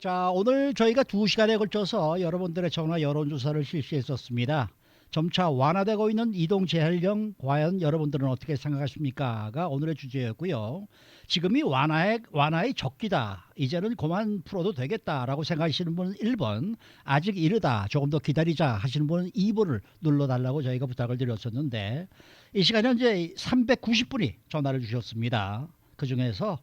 자, 오늘 저희가 두 시간에 걸쳐서 여러분들의 전화 여론조사를 실시했었습니다. 점차 완화되고 있는 이동 제한령 과연 여러분들은 어떻게 생각하십니까?가 오늘의 주제였고요. 지금이 완화의 완화의 적기다. 이제는 그만 풀어도 되겠다라고 생각하시는 분은 1번, 아직 이르다. 조금 더 기다리자 하시는 분은 2번을 눌러 달라고 저희가 부탁을 드렸었는데 이 시간 현재 390분이 전화를 주셨습니다. 그 중에서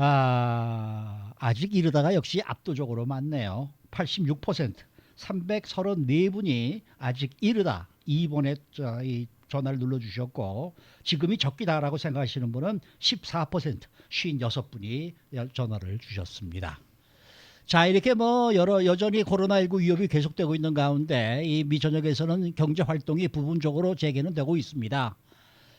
아, 아직 이르다가 역시 압도적으로 많네요. 86%, 334분이 아직 이르다 2번에 저, 이 전화를 눌러주셨고 지금이 적기다라고 생각하시는 분은 14%, 56분이 전화를 주셨습니다. 자 이렇게 뭐 여러 여전히 코로나19 위협이 계속되고 있는 가운데 이 미전역에서는 경제 활동이 부분적으로 재개는 되고 있습니다.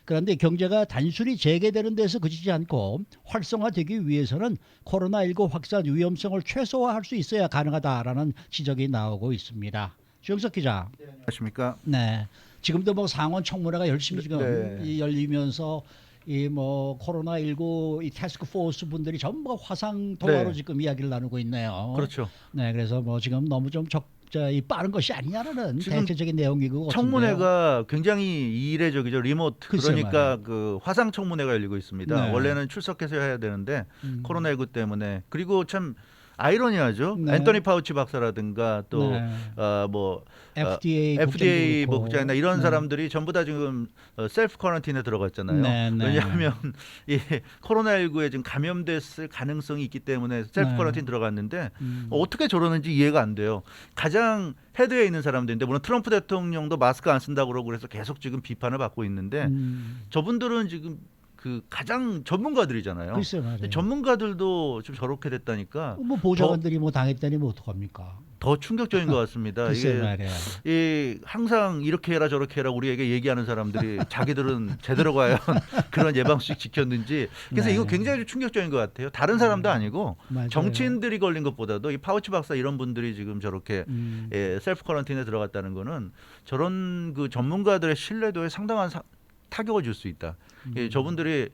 그런데 경제가 단순히 재개되는 데서 그치지 않고 활성화되기 위해서는 코로나19 확산 위험성을 최소화할 수 있어야 가능하다라는 지적이 나오고 있습니다. 주영석 기자. 안녕하십니까? 네. 지금도 뭐 상원 청문회가 열심히 지금 네. 이 열리면서 이뭐 코로나 19 이 태스크 포스 분들이 전부 화상 통화로 네. 지금 이야기를 나누고 있네요. 그렇죠. 네, 그래서 뭐 지금 너무 좀 적, 저, 이 빠른 것이 아니냐라는 지금 대체적인 내용이 그거 청문회가 굉장히 이례적이죠. 리모트. 글쎄 그러니까 말이에요. 그 화상 청문회가 열리고 있습니다. 네. 원래는 출석해서 해야 되는데 음. 코로나19 때문에 그리고 참 아이러니하죠. 네. 앤토니 파우치 박사라든가 또 네. 어, 뭐 FDA, FDA 국장도 뭐 국장이나 이런 네. 사람들이 전부 다 지금 어, 셀프 쿼런틴에 들어갔잖아요. 네, 네. 왜냐하면 이 코로나19에 지금 감염됐을 가능성이 있기 때문에 셀프 네. 쿼런틴 들어갔는데 음. 어떻게 저러는지 이해가 안 돼요. 가장 헤드에 있는 사람들인데 물론 트럼프 대통령도 마스크 안 쓴다고 그러고 그래서 계속 지금 비판을 받고 있는데 음. 저분들은 지금 그 가장 전문가들이잖아요. 글쎄 말이에요. 근데 전문가들도 좀 저렇게 됐다니까 뭐 보좌관들이 뭐 당했다니 뭐 어떡합니까? 더 충격적인 것 같습니다. 글쎄 이게 말이야. 이 항상 이렇게 해라 저렇게 해라 우리에게 얘기하는 사람들이 자기들은 제대로 과연 그런 예방수칙 지켰는지 그래서 네. 이거 굉장히 좀 충격적인 것 같아요. 다른 사람도 아니고 맞아요. 정치인들이 걸린 것보다도 이 파우치 박사 이런 분들이 지금 저렇게 음. 예, 셀프 쿼런틴에 들어갔다는 거는 저런 그 전문가들의 신뢰도에 상당한 사- 타격을 줄 수 있다. 음. 예, 저분들이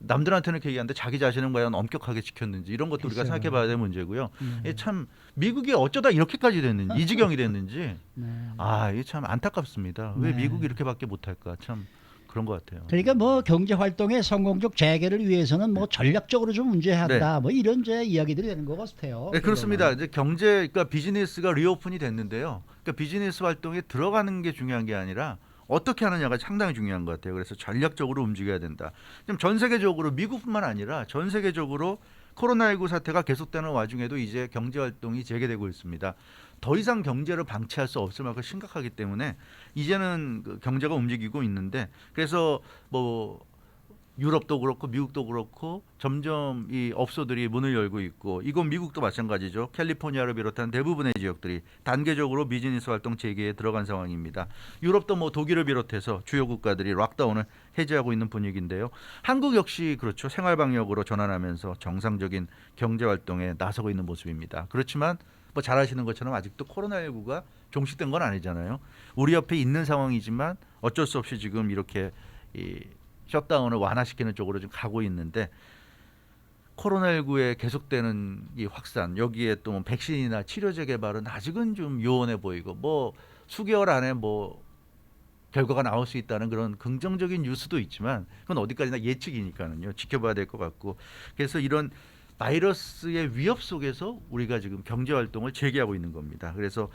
남들한테는 이렇게 얘기하는데 자기 자신은 과연 엄격하게 지켰는지 이런 것도 우리가. 생각해 봐야 될 문제고요. 음. 예, 참 미국이 어쩌다 이렇게까지 됐는지 이 지경이 됐는지 네. 아, 이게 참 안타깝습니다. 왜 네. 미국이 이렇게밖에 못 할까? 참 그런 것 같아요. 그러니까 뭐 경제 활동의 성공적 재개를 위해서는 뭐 전략적으로 좀 문제해야 한다. 뭐 이런 제 이야기들이 되는 것 같아요. 네, 그렇습니다. 이제 경제, 그러니까 비즈니스가 리오픈이 됐는데요. 그러니까 비즈니스 활동에 들어가는 게 중요한 게 아니라 어떻게 하느냐가 상당히 중요한 것 같아요. 그래서 전략적으로 움직여야 된다. 지금 전 세계적으로 미국뿐만 아니라 전 세계적으로 코로나19 사태가 계속되는 와중에도 이제 경제 활동이 재개되고 있습니다. 더 이상 경제를 방치할 수 없을 만큼 심각하기 때문에 이제는 그 경제가 움직이고 있는데 그래서 뭐 유럽도 그렇고 미국도 그렇고 점점 이 업소들이 문을 열고 있고 이건 미국도 마찬가지죠. 캘리포니아를 비롯한 대부분의 지역들이 단계적으로 비즈니스 활동 재개에 들어간 상황입니다. 유럽도 뭐 독일을 비롯해서 주요 국가들이 락다운을 해제하고 있는 분위기인데요. 한국 역시 그렇죠. 생활 방역으로 전환하면서 정상적인 경제 활동에 나서고 있는 모습입니다. 그렇지만 뭐잘 아시는 것처럼 아직도 코로나19가 종식된 건 아니잖아요. 우리 옆에 있는 상황이지만 어쩔 수 없이 지금 이렇게 이 셧다운을 완화시키는 쪽으로 좀 가고 있는데 코로나19에 계속되는 이 확산 여기에 또뭐 백신이나 치료제 개발은 아직은 좀 요원해 보이고 뭐 수개월 안에 뭐 결과가 나올 수 있다는 그런 긍정적인 뉴스도 있지만 그건 어디까지나 예측이니까는요 지켜봐야 될 것 같고 그래서 이런 바이러스의 위협 속에서 우리가 지금 경제 활동을 재개하고 있는 겁니다. 그래서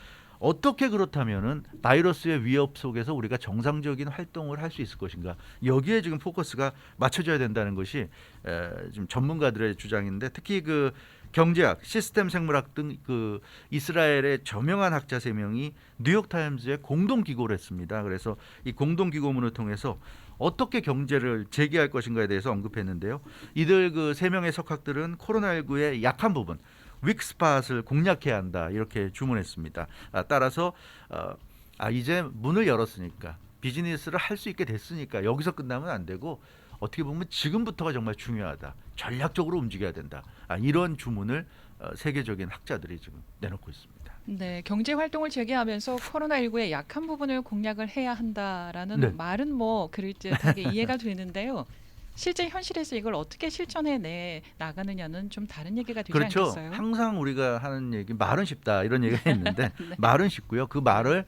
어떻게 그렇다면은 바이러스의 위협 속에서 우리가 정상적인 활동을 할 수 있을 것인가 여기에 지금 포커스가 맞춰져야 된다는 것이 에, 지금 전문가들의 주장인데 특히 그 경제학, 시스템 생물학 등 그 이스라엘의 저명한 학자 세 명이 뉴욕 타임즈에 공동 기고를 했습니다. 그래서 이 공동 기고문을 통해서 어떻게 경제를 재개할 것인가에 대해서 언급했는데요. 이들 그 세 명의 석학들은 코로나19의 약한 부분 윅스팟을 공략해야 한다 이렇게 주문했습니다. 아, 따라서 어, 아 이제 문을 열었으니까 비즈니스를 할 수 있게 됐으니까 여기서 끝나면 안 되고 어떻게 보면 지금부터가 정말 중요하다. 전략적으로 움직여야 된다. 아, 이런 주문을 어, 세계적인 학자들이 지금 내놓고 있습니다. 네, 경제 활동을 재개하면서 코로나19의 약한 부분을 공략을 해야 한다라는 네. 말은 뭐 그럴듯하게 이해가 되는데요. 실제 현실에서 이걸 어떻게 실천해 내 나가느냐는 좀 다른 얘기가 되지 그렇죠. 않겠어요? 항상 우리가 하는 얘기 말은 쉽다 이런 얘기가 있는데 네. 말은 쉽고요. 그 말을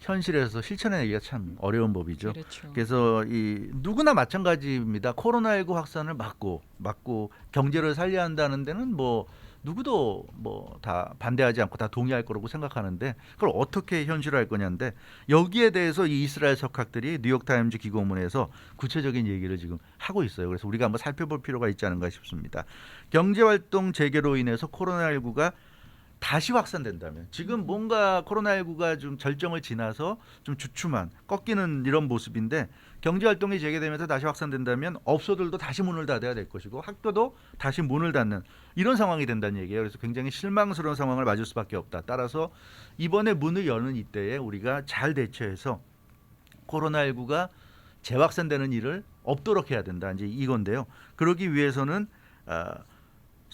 현실에서 실천하기가 참 어려운 법이죠. 그렇죠. 그래서 이 누구나 마찬가지입니다. 코로나19 확산을 막고 막고 경제를 살려야 한다는 데는 뭐 누구도 뭐 다 반대하지 않고 다 동의할 거라고 생각하는데 그걸 어떻게 현실화할 거냐인데 여기에 대해서 이 이스라엘 석학들이 뉴욕 타임즈 기고문에서 구체적인 얘기를 지금 하고 있어요. 그래서 우리가 한번 살펴볼 필요가 있지 않은가 싶습니다. 경제 활동 재개로 인해서 코로나19가 다시 확산된다면 지금 뭔가 코로나19가 좀 절정을 지나서 좀 주춤한 꺾이는 이런 모습인데 경제 활동이 재개되면서 다시 확산된다면 업소들도 다시 문을 닫아야 될 것이고 학교도 다시 문을 닫는 이런 상황이 된다는 얘기예요. 그래서 굉장히 실망스러운 상황을 맞을 수밖에 없다. 따라서 이번에 문을 여는 이때에 우리가 잘 대처해서 코로나19가 재확산되는 일을 없도록 해야 된다. 이제 이건데요. 그러기 위해서는 아,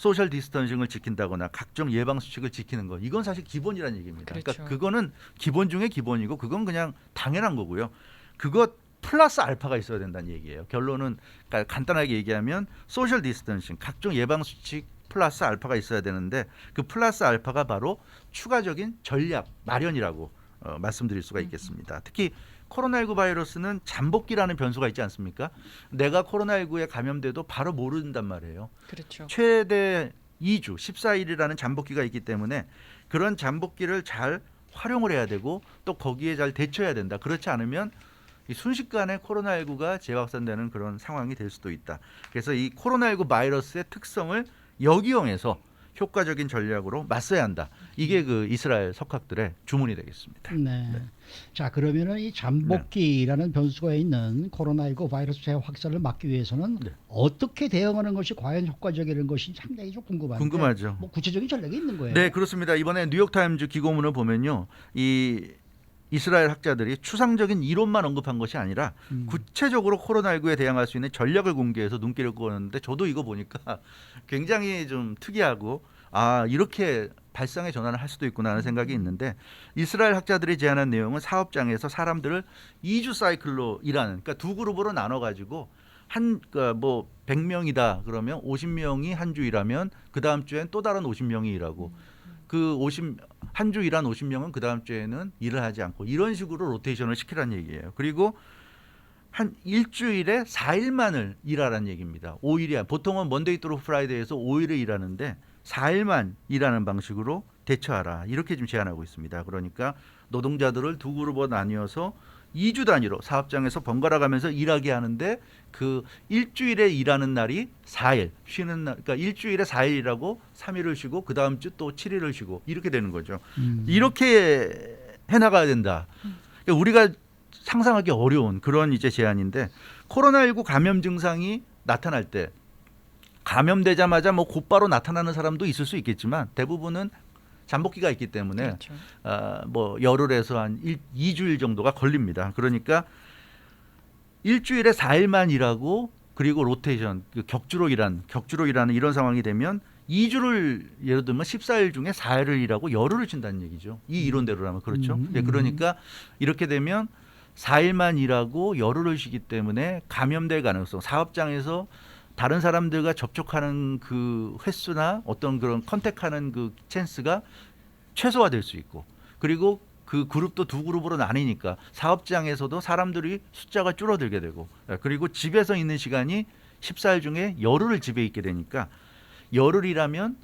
소셜 디스턴싱을 지킨다거나 각종 예방 수칙을 지키는 것 이건 사실 기본이라는 얘기입니다. 그러니까 그렇죠. 그거는 기본 중에 기본이고 그건 그냥 당연한 거고요. 그것 플러스 알파가 있어야 된다는 얘기예요. 결론은 그러니까 간단하게 얘기하면 소셜 디스턴싱 각종 예방 수칙 플러스 알파가 있어야 되는데 그 플러스 알파가 바로 추가적인 전략 마련이라고 어, 말씀드릴 수가 있겠습니다. 특히 코로나19 바이러스는 잠복기라는 변수가 있지 않습니까? 내가 코로나19에 감염돼도 바로 모른단 말이에요. 그렇죠. 최대 2주, 14일이라는 잠복기가 있기 때문에 그런 잠복기를 잘 활용을 해야 되고 또 거기에 잘 대처해야 된다. 그렇지 않으면 이 순식간에 코로나19가 재확산되는 그런 상황이 될 수도 있다. 그래서 이 코로나19 바이러스의 특성을 역이용해서 효과적인 전략으로 맞서야 한다. 이게 그 이스라엘 석학들의 주문이 되겠습니다. 네. 자 그러면은 이 잠복기라는 변수가 있는 코로나19 바이러스 재확산을 막기 위해서는 네. 어떻게 대응하는 것이 과연 효과적인 것인지 상당히 좀 궁금한데. 궁금하죠. 뭐 구체적인 전략이 있는 거예요. 네, 그렇습니다. 이번에 뉴욕타임즈 기고문을 보면요. 이 이스라엘 학자들이 추상적인 이론만 언급한 것이 아니라 음. 구체적으로 코로나19에 대응할 수 있는 전략을 공개해서 눈길을 끄었는데 저도 이거 보니까 굉장히 좀 특이하고 아 이렇게 발상의 전환을 할 수도 있구나 하는 생각이 있는데 이스라엘 학자들이 제안한 내용은 사업장에서 사람들을 2주 사이클로 일하는 그러니까 두 그룹으로 나눠 가지고 한뭐 100명이다 그러면 50명이 한 주 일하면 그 다음 주엔 또 다른 50명이 일하고 그 50 한 주 일한 50명은 그 다음 주에는 일을 하지 않고 이런 식으로 로테이션을 시키라는 얘기예요. 그리고 한 일주일에 4일만을 일하라는 얘기입니다. 5일이야. 보통은 먼데이 또로 프라이데이에서 5일을 일하는데 4일만 일하는 방식으로 대처하라. 이렇게 지금 제안하고 있습니다. 그러니까 노동자들을 두 그룹으로 나뉘어서 2주 단위로 사업장에서 번갈아 가면서 일하게 하는데 그 일주일에 일하는 날이 4일, 쉬는 날, 그러니까 일주일에 4일 일하고 3일을 쉬고 그 다음 주 또 7일을 쉬고 이렇게 되는 거죠. 음. 이렇게 해 나가야 된다. 그러니까 우리가 상상하기 어려운 그런 이제 제안인데 코로나19 감염 증상이 나타날 때 감염되자마자 뭐 곧바로 나타나는 사람도 있을 수 있겠지만 대부분은 잠복기가 있기 때문에 그렇죠. 아, 뭐 열흘에서 한 일, 2주일 정도가 걸립니다. 그러니까 일주일에 4일만 일하고 그리고 로테이션 그 격주로 일한 격주로 일하는 이런 상황이 되면 2주를 예를 들면 14일 중에 4일을 일하고 열흘을 쉰다는 얘기죠. 이 이론대로라면 그렇죠. 음, 예, 음. 그러니까 이렇게 되면 4일만 일하고 열흘을 쉬기 때문에 감염될 가능성 사업장에서 다른 사람들과 접촉하는 그 횟수나 어떤 그런 컨택하는 그 찬스가 최소화될 수 있고 그리고 그 그룹도 두 그룹으로 나뉘니까 사업장에서도 사람들이 숫자가 줄어들게 되고 예, 그리고 집에서 있는 시간이 14일 중에 열흘을 집에 있게 되니까 열흘이라면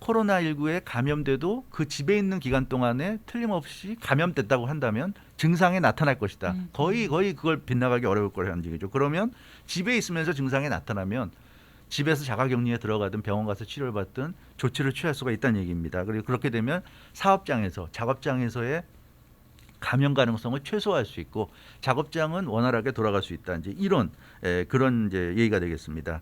코로나19에 감염돼도 그 집에 있는 기간 동안에 틀림없이 감염됐다고 한다면 증상에 나타날 것이다. 음. 거의 거의 그걸 빗나가기 어려울 거라는 얘기죠. 그러면 집에 있으면서 증상이 나타나면 집에서 자가격리에 들어가든 병원 가서 치료를 받든 조치를 취할 수가 있다는 얘기입니다. 그리고 그렇게 되면 사업장에서 작업장에서의 감염 가능성을 최소화할 수 있고 작업장은 원활하게 돌아갈 수 있다. 이제 이런 에, 그런 이제 얘기가 되겠습니다.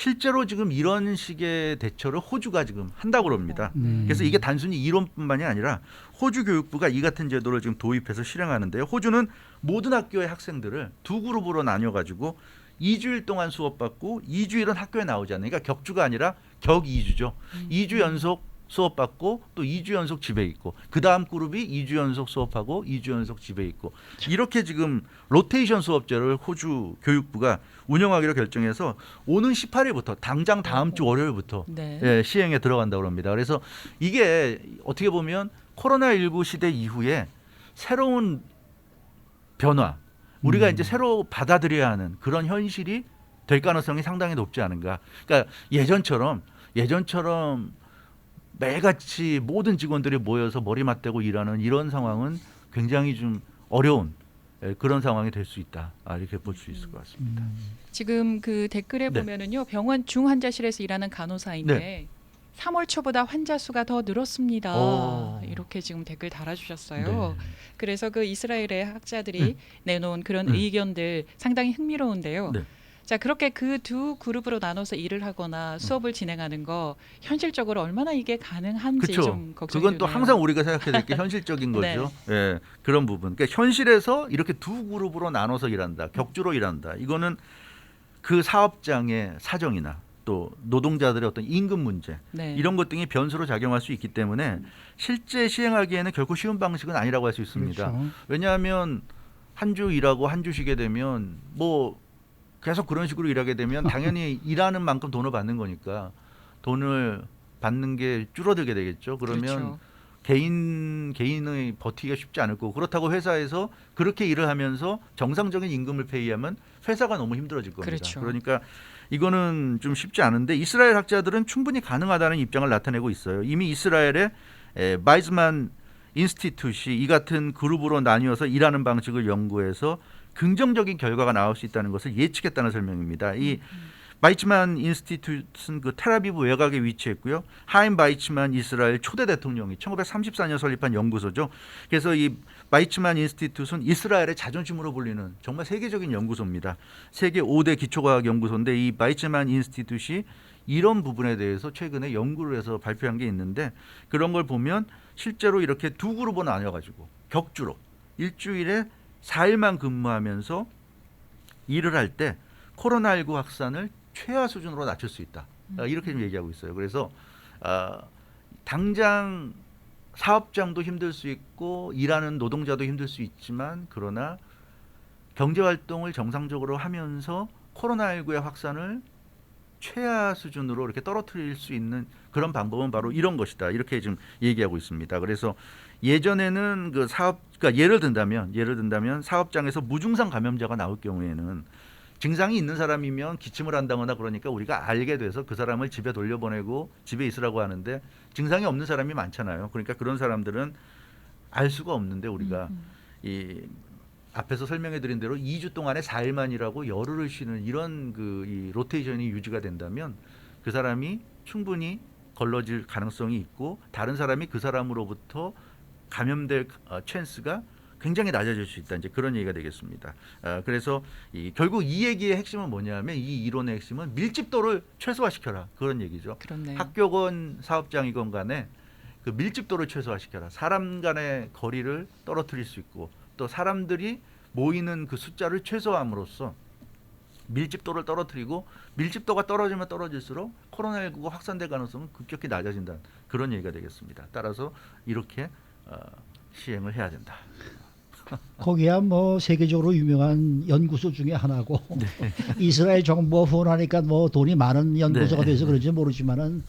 실제로 지금 이런 식의 대처를 호주가 지금 한다고 그럽니다. 음. 그래서 이게 단순히 이론뿐만이 아니라 호주 교육부가 이 같은 제도를 지금 도입해서 실행하는데요. 호주는 모든 학교의 학생들을 두 그룹으로 나뉘어 가지고 2주일 동안 수업 받고 2주일은 학교에 나오지 않는 그러니까 격주가 아니라 격 2주죠. 음. 2주 연속 수업 받고 또 2주 연속 집에 있고 그 다음 그룹이 2주 연속 수업하고 2주 연속 집에 있고 이렇게 지금 로테이션 수업제를 호주 교육부가 운영하기로 결정해서 오는 18일부터 당장 다음 주 월요일부터 네. 예, 시행에 들어간다고 합니다. 그래서 이게 어떻게 보면 코로나19 시대 이후에 새로운 변화, 우리가 음. 이제 새로 받아들여야 하는 그런 현실이 될 가능성이 상당히 높지 않은가. 그러니까 예전처럼 예전처럼 매같이 모든 직원들이 모여서 머리 맞대고 일하는 이런 상황은 굉장히 좀 어려운 예, 그런 상황이 될 수 있다. 아, 이렇게 볼 수 있을 것 같습니다. 음, 지금 그 댓글에 네. 보면은요 병원 중환자실에서 일하는 간호사인데 3월 초보다 환자 수가 더 늘었습니다. 오. 이렇게 지금 댓글 달아주셨어요. 네. 그래서 그 이스라엘의 학자들이 음. 내놓은 그런 음. 의견들 상당히 흥미로운데요. 네. 자 그렇게 그 두 그룹으로 나눠서 일을 하거나 수업을 진행하는 거 현실적으로 얼마나 이게 가능한지 그렇죠. 좀 걱정이 그건 또 되네요. 항상 우리가 생각해야 될 게 현실적인 네. 거죠. 예, 그런 부분. 그러니까 현실에서 이렇게 두 그룹으로 나눠서 일한다, 격주로 일한다. 이거는 그 사업장의 사정이나 또 노동자들의 어떤 임금 문제 네. 이런 것 등이 변수로 작용할 수 있기 때문에 실제 시행하기에는 결코 쉬운 방식은 아니라고 할 수 있습니다. 그렇죠. 왜냐하면 한 주 일하고 한 주 쉬게 되면 뭐 계속 그런 식으로 일하게 되면 당연히 일하는 만큼 돈을 받는 거니까 돈을 받는 게 줄어들게 되겠죠. 그러면 그렇죠. 개인 개인의 버티기가 쉽지 않을 거고 그렇다고 회사에서 그렇게 일을 하면서 정상적인 임금을 페이하면 회사가 너무 힘들어질 겁니다. 그렇죠. 러니까 이거는 좀 쉽지 않은데 이스라엘 학자들은 충분히 가능하다는 입장을 나타내고 있어요. 이미 이스라엘의 에, 바이즈만 인스티튜시 이 같은 그룹으로 나뉘어서 일하는 방식을 연구해서 긍정적인 결과가 나올 수 있다는 것을 예측했다는 설명입니다. 이 바이츠만 인스티튜트는 그 테라비브 외곽에 위치했고요. 하임 바이츠만 이스라엘 초대 대통령이 1934년 설립한 연구소죠. 그래서 이 바이츠만 인스티튜트는 이스라엘의 자존심으로 불리는 정말 세계적인 연구소입니다. 세계 5대 기초과학 연구소인데 이 바이츠만 인스티튜트이 이런 부분에 대해서 최근에 연구를 해서 발표한 게 있는데 그런 걸 보면 실제로 이렇게 두 그룹으로 나뉘어 가지고 격주로 일주일에 4일만 근무하면서 일을 할 때 코로나19 확산을 최하 수준으로 낮출 수 있다. 아, 이렇게 좀 얘기하고 있어요. 그래서 아, 당장 사업장도 힘들 수 있고 일하는 노동자도 힘들 수 있지만 그러나 경제 활동을 정상적으로 하면서 코로나19의 확산을 최하 수준으로 이렇게 떨어뜨릴 수 있는 그런 방법은 바로 이런 것이다. 이렇게 지금 얘기하고 있습니다. 그래서 예전에는 그 사업 그러니까 예를 든다면 예를 든다면 사업장에서 무증상 감염자가 나올 경우에는 증상이 있는 사람이면 기침을 한다거나 그러니까 우리가 알게 돼서 그 사람을 집에 돌려보내고 집에 있으라고 하는데 증상이 없는 사람이 많잖아요. 그러니까 그런 사람들은 알 수가 없는데 우리가 음, 이 앞에서 설명해 드린 대로 2주 동안에 4일만 일하고 열흘을 쉬는 이런 그 이 로테이션이 유지가 된다면 그 사람이 충분히 걸러질 가능성이 있고 다른 사람이 그 사람으로부터 감염될 어, 찬스가 굉장히 낮아질 수 있다. 이제 그런 얘기가 되겠습니다. 아, 그래서 이, 결국 이 얘기의 핵심은 뭐냐면 이 이론의 핵심은 밀집도를 최소화시켜라 그런 얘기죠. 그렇네요. 학교건 사업장이건 간에 그 밀집도를 최소화시켜라. 사람 간의 거리를 떨어뜨릴 수 있고 또 사람들이 모이는 그 숫자를 최소화함으로써 밀집도를 떨어뜨리고 밀집도가 떨어지면 떨어질수록 코로나19가 확산될 가능성은 급격히 낮아진다. 그런 얘기가 되겠습니다. 따라서 이렇게 어, 시행을 해야 된다. 거기야 뭐 세계적으로 유명한 연구소 중에 하나고 네. 이스라엘 정부가 후원하니까 뭐 돈이 많은 연구소가 네. 돼서 그런지 모르지만은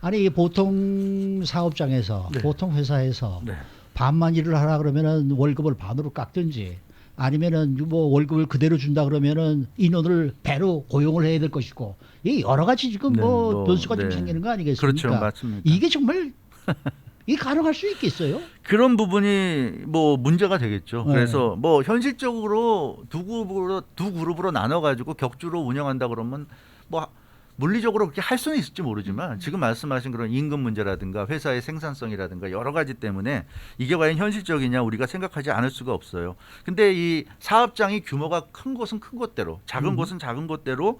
아니 보통 사업장에서 네. 보통 회사에서 네. 반만 일을 하라 그러면은 월급을 반으로 깎든지 아니면은 뭐 월급을 그대로 준다 그러면은 인원을 배로 고용을 해야 될 것이고 이 여러 가지 지금 네, 뭐 뭐, 변수가 좀 네. 생기는 거 아니겠습니까? 그렇죠, 맞습니다. 이게 정말 이게 가능할 수 있겠어요? 그런 부분이 뭐 문제가 되겠죠. 네. 그래서 뭐 현실적으로 두 그룹으로 두 그룹으로 나눠 가지고 격주로 운영한다 그러면 뭐 물리적으로 그렇게 할 수는 있을지 모르지만 지금 말씀하신 그런 임금 문제라든가 회사의 생산성이라든가 여러 가지 때문에 이게 과연 현실적이냐 우리가 생각하지 않을 수가 없어요. 근데 이 사업장이 규모가 큰 곳은 큰 곳대로 작은 음. 곳은 작은 곳대로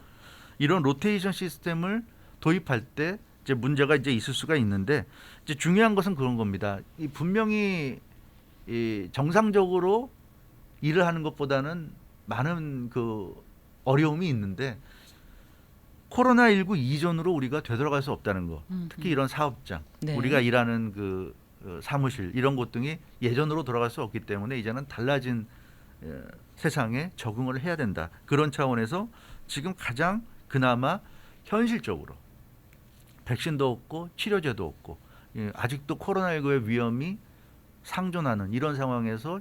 이런 로테이션 시스템을 도입할 때 이제 문제가 이제 있을 수가 있는데 이제 중요한 것은 그런 겁니다. 이 분명히 이 정상적으로 일을 하는 것보다는 많은 그 어려움이 있는데 코로나 19 이전으로 우리가 되돌아갈 수 없다는 거. 음, 특히 이런 사업장, 네. 우리가 일하는 그 어, 사무실 이런 곳 등이 예전으로 돌아갈 수 없기 때문에 이제는 달라진 에, 세상에 적응을 해야 된다. 그런 차원에서 지금 가장 그나마 현실적으로 백신도 없고 치료제도 없고 예, 아직도 코로나19의 위험이 상존하는 이런 상황에서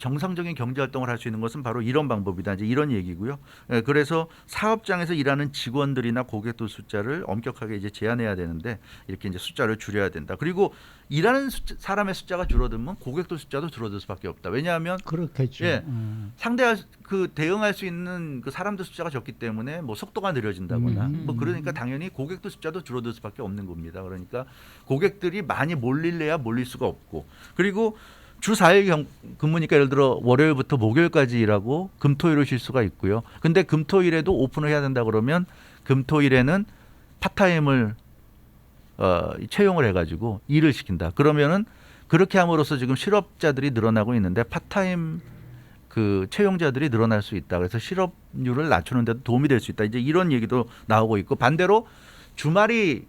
정상적인 경제 활동을 할 수 있는 것은 바로 이런 방법이다. 이제 이런 얘기고요. 예, 그래서 사업장에서 일하는 직원들이나 고객들 숫자를 엄격하게 이제 제한해야 되는데 이렇게 이제 숫자를 줄여야 된다. 그리고 일하는 숫자, 사람의 숫자가 줄어들면 고객들 숫자도 줄어들 수밖에 없다. 왜냐하면 그렇겠죠. 예. 음. 상대할 수- 그 대응할 수 있는 그 사람들 숫자가 적기 때문에 뭐 속도가 느려진다거나 음. 뭐 그러니까 당연히 고객들 숫자도 줄어들 수밖에 없는 겁니다. 그러니까 고객들이 많이 몰릴래야 몰릴 수가 없고 그리고 주 4일 경, 근무니까 예를 들어 월요일부터 목요일까지 일하고 금토일을 쉴 수가 있고요. 근데 금토일에도 오픈을 해야 된다 그러면 금토일에는 파타임을 어, 채용을 해가지고 일을 시킨다. 그러면은 그렇게 함으로써 지금 실업자들이 늘어나고 있는데 파타임 그 채용자들이 늘어날 수 있다. 그래서 실업률을 낮추는 데도 도움이 될 수 있다. 이제 이런 얘기도 나오고 있고 반대로 주말이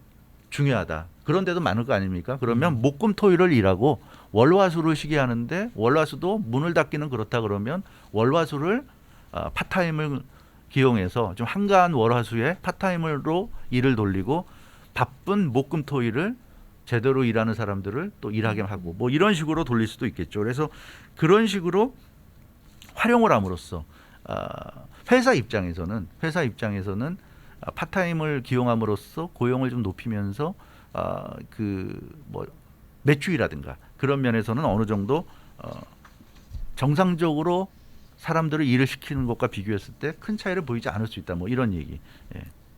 중요하다. 그런 데도 많을 거 아닙니까? 그러면 목금토일을 일하고 월화수를 쉬게 하는데 월화수도 문을 닫기는 그렇다 그러면 월화수를 아, 파타임을 기용해서 좀 한가한 월화수에 파타임으로 일을 돌리고 바쁜 목금토일을 제대로 일하는 사람들을 또 일하게 하고 뭐 이런 식으로 돌릴 수도 있겠죠. 그래서 그런 식으로 활용을 함으로써 아, 회사 입장에서는 회사 입장에서는 아, 파타임을 기용함으로써 고용을 좀 높이면서 아, 그뭐 매출이라든가 그런 면에서는 어느 정도 어, 정상적으로 사람들을 일을 시키는 것과 비교했을 때 큰 차이를 보이지 않을 수 있다. 뭐 이런 얘기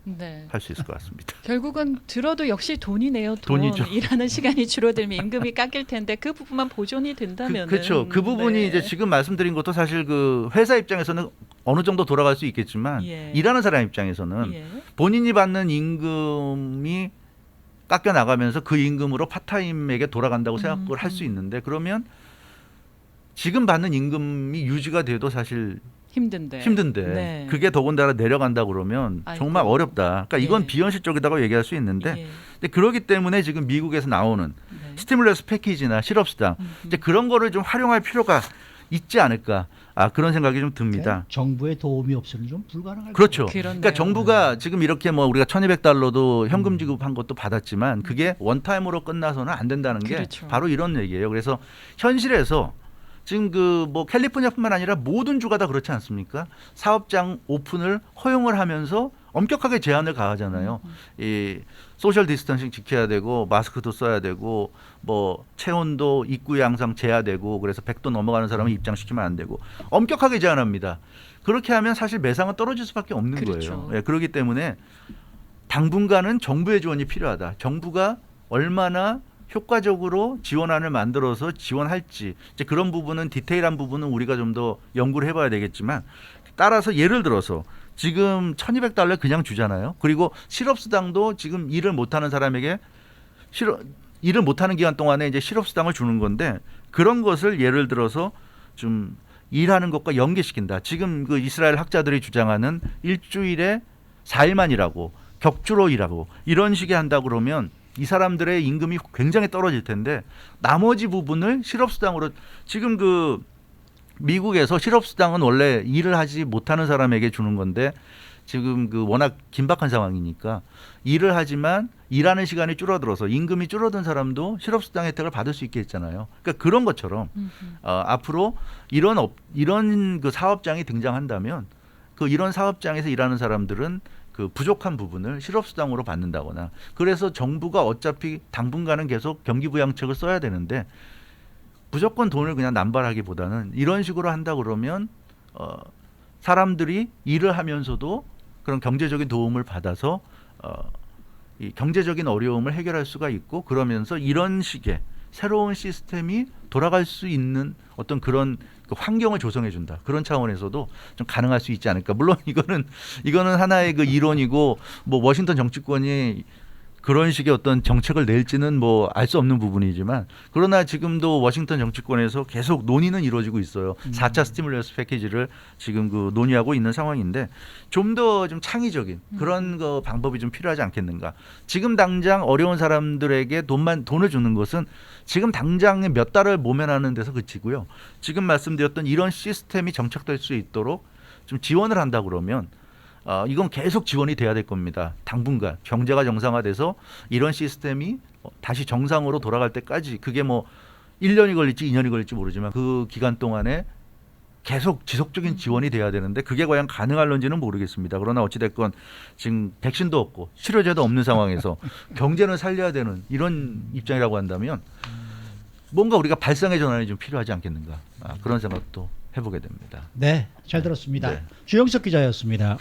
네. 할 수 있을 것 같습니다. 결국은 들어도 역시 돈이네요. 돈. 돈이죠. 일하는 시간이 줄어들면 임금이 깎일 텐데 그 부분만 보존이 된다면 그, 그렇죠. 그 부분이 이제 지금 말씀드린 것도 사실 그 회사 입장에서는 어느 정도 돌아갈 수 있겠지만 예. 일하는 사람 입장에서는 예. 본인이 받는 임금이 깎여 나가면서 그 임금으로 파타임에게 돌아간다고 생각을 음, 할수 음. 있는데 그러면 지금 받는 임금이 유지가 돼도 사실 힘든데. 힘든데 네. 그게 더군다나 내려간다 그러면 아이고. 정말 어렵다. 그러니까 이건 예. 비현실적이라고 얘기할 수 있는데 예. 근데 그러기 때문에 지금 미국에서 나오는 네. 스티뮬러스 패키지나 실업수당. 이제 그런 거를 좀 활용할 필요가 있지 않을까 아 그런 생각이 좀 듭니다. 정부의 도움이 없이는 좀 불가능할 그렇죠. 그렇네요. 그러니까 정부가 지금 이렇게 뭐 우리가 1,200달러도 현금 음. 지급한 것도 받았지만 그게 원타임으로 끝나서는 안 된다는 게 그렇죠. 바로 이런 얘기예요. 그래서 현실에서 지금 그 뭐 캘리포니아뿐만 아니라 모든 주가 다 그렇지 않습니까? 사업장 오픈을 허용을 하면서 엄격하게 제한을 가하잖아요. 음, 이 소셜 디스턴싱 지켜야 되고 마스크도 써야 되고 뭐 체온도 입구에 항상 재야 되고 그래서 100도 넘어가는 사람은 입장시키면 안 되고 엄격하게 제한합니다. 그렇게 하면 사실 매상은 떨어질 수밖에 없는 그렇죠. 거예요. 예, 그렇기 때문에 당분간은 정부의 지원이 필요하다. 정부가 얼마나 효과적으로 지원안을 만들어서 지원할지 이제 그런 부분은 디테일한 부분은 우리가 좀 더 연구를 해봐야 되겠지만 따라서 예를 들어서 지금 1,200달러 그냥 주잖아요. 그리고 실업수당도 지금 일을 못하는 사람에게 실업 일을 못하는 기간 동안에 이제 실업수당을 주는 건데 그런 것을 예를 들어서 좀 일하는 것과 연계시킨다. 지금 그 이스라엘 학자들이 주장하는 일주일에 4일만 일하고 격주로 일하고 이런 식의 한다 그러면 이 사람들의 임금이 굉장히 떨어질 텐데 나머지 부분을 실업수당으로 지금 그 미국에서 실업수당은 원래 일을 하지 못하는 사람에게 주는 건데 지금 그 워낙 긴박한 상황이니까 일을 하지만 일하는 시간이 줄어들어서 임금이 줄어든 사람도 실업수당 혜택을 받을 수 있게 했잖아요. 그러니까 그런 것처럼. 어, 앞으로 이런 업, 이런 그 사업장이 등장한다면 그 이런 사업장에서 일하는 사람들은 그 부족한 부분을 실업수당으로 받는다거나 그래서 정부가 어차피 당분간은 계속 경기부양책을 써야 되는데 무조건 돈을 그냥 남발하기보다는 이런 식으로 한다 그러면 어, 사람들이 일을 하면서도 그런 경제적인 도움을 받아서 어, 이 경제적인 어려움을 해결할 수가 있고 그러면서 이런 식의 새로운 시스템이 돌아갈 수 있는 어떤 그런 그 환경을 조성해 준다. 그런 차원에서도 좀 가능할 수 있지 않을까. 물론 이거는 이거는 하나의 그 이론이고 뭐 워싱턴 정치권이 그런 식의 어떤 정책을 낼지는 뭐 알 수 없는 부분이지만 그러나 지금도 워싱턴 정치권에서 계속 논의는 이루어지고 있어요. 음. 4차 스티뮬러스 패키지를 지금 그 논의하고 있는 상황인데 좀더좀 창의적인 그런 그 방법이 좀 필요하지 않겠는가. 지금 당장 어려운 사람들에게 돈만 돈을 주는 것은 지금 당장에 몇 달을 모면하는 데서 그치고요. 지금 말씀드렸던 이런 시스템이 정착될 수 있도록 좀 지원을 한다 그러면 어, 이건 계속 지원이 돼야 될 겁니다. 당분간 경제가 정상화돼서 이런 시스템이 어, 다시 정상으로 돌아갈 때까지 그게 뭐 1년이 걸릴지 2년이 걸릴지 모르지만 그 기간 동안에 계속 지속적인 지원이 돼야 되는데 그게 과연 가능할런지는 모르겠습니다. 그러나 어찌됐건 지금 백신도 없고 치료제도 없는 상황에서 경제는 살려야 되는 이런 입장이라고 한다면 뭔가 우리가 발상의 전환이 좀 필요하지 않겠는가 아, 그런 생각도 해보게 됩니다. 네, 잘 들었습니다. 네. 주영석 기자였습니다.